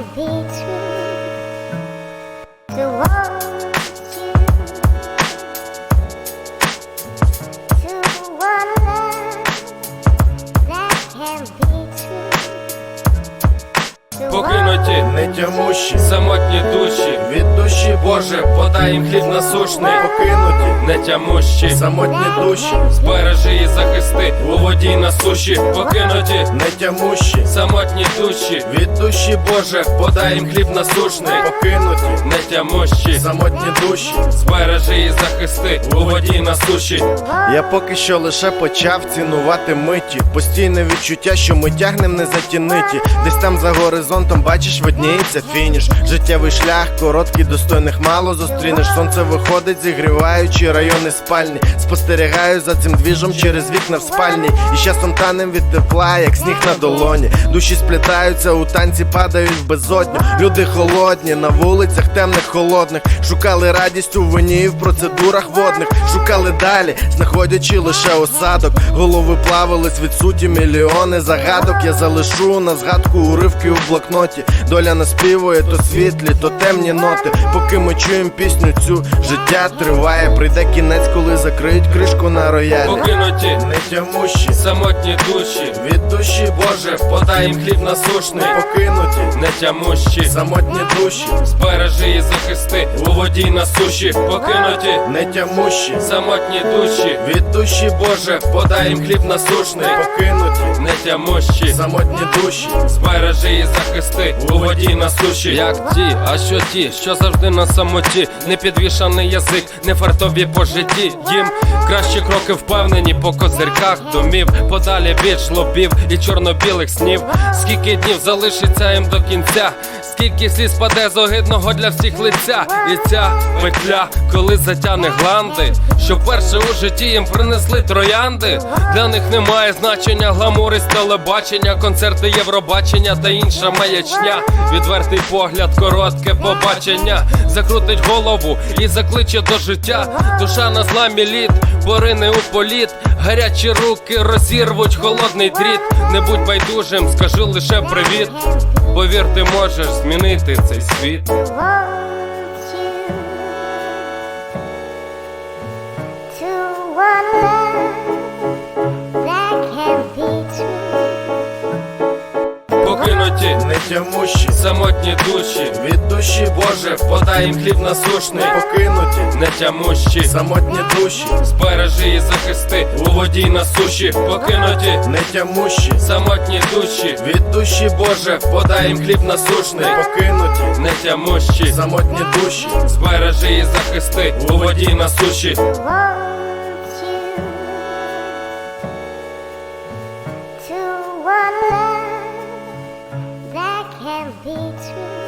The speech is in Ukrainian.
can be true. You? To love that can be true. Нетямущі, самотні душі. від душі Боже, подай їм хліб насушний, покинуті, нетямущі. самотні душі, Збережи і захисти у воді на суші, покинуті, нетямущі, самотні душі. від душі Боже, подай їм хліб насушний, покинуті, нетямущі. самотні душі. Збережи і захисти у воді на суші. Я поки що лише почав цінувати миті. Постійне відчуття, що ми тягнем не затіниті. Десь там за горизонтом бачиш, видніється фініш. Життєвий шлях, короткий, достойних мало зустрінеш. Сонце виходить, зігріваючи райони спальні. Спостерігаю за цим двіжом через вікна в спальні. І з часом танем від тепла, як сніг на долоні. Душі сплітаються, у танці падають в безодню. Люди холодні, на вулицях темних, холодних. Шукали радість у вині і в процедурах водних. Шукали далі, знаходячи лише осадок. Голови плавились від мільйони загадок. Я залишу на згадку уривки у блокноті. Доля наспівує то світлі, то темні ноти. Поки ми чуємо пісню цю, життя триває. Прийде кінець, коли закриють кришку на роялі. Покинуті, Нетямущі, самотні душі. від душі Боже, подай їм хліб насушний, покинуті, нетямущі. самотні душі, Збережи і захисти у воді на суші, покинуті, нетямущі, самотні душі. від душі Боже, подай їм хліб насушний, покинуті, нетямущі. самотні душі. Збережи і захисти у воді на суші. Як ті, а що ті, що завжди на самоті, не підвішаний язик, не фартові по житті. Їм кращі кроки впевнені по козирках домів, подалі від лобів і чорно-білих снів. Скільки днів залишиться їм до кінця, скільки сліз паде з огидного для всіх лиця. І ця петля, коли затяне гланди, що вперше у житті їм принесли троянди. Для них немає значення гламури з телебачення, концерти Євробачення та інша маячня. Відвертий погляд, коротке побачення, закрутить голову і закличе до життя. Душа на зламі лід, порине у політ, гарячі руки розірвуть холодний дріт. Не будь байдужим, скажи лише привіт. Повір, ти можеш змінити цей світ. Покинуті, Нетямущі, самотні душі. від душі. Боже, подай їм хліб насушний, покинуті, нетямущі. самотні душі, Збережи і захисти у воді на суші, покинуті, нетямущі, самотні душі. від душі. Боже, подай їм хліб насушний, покинуті, нетямущі. самотні душі, Збережи і захисти у воді на суші. Be true.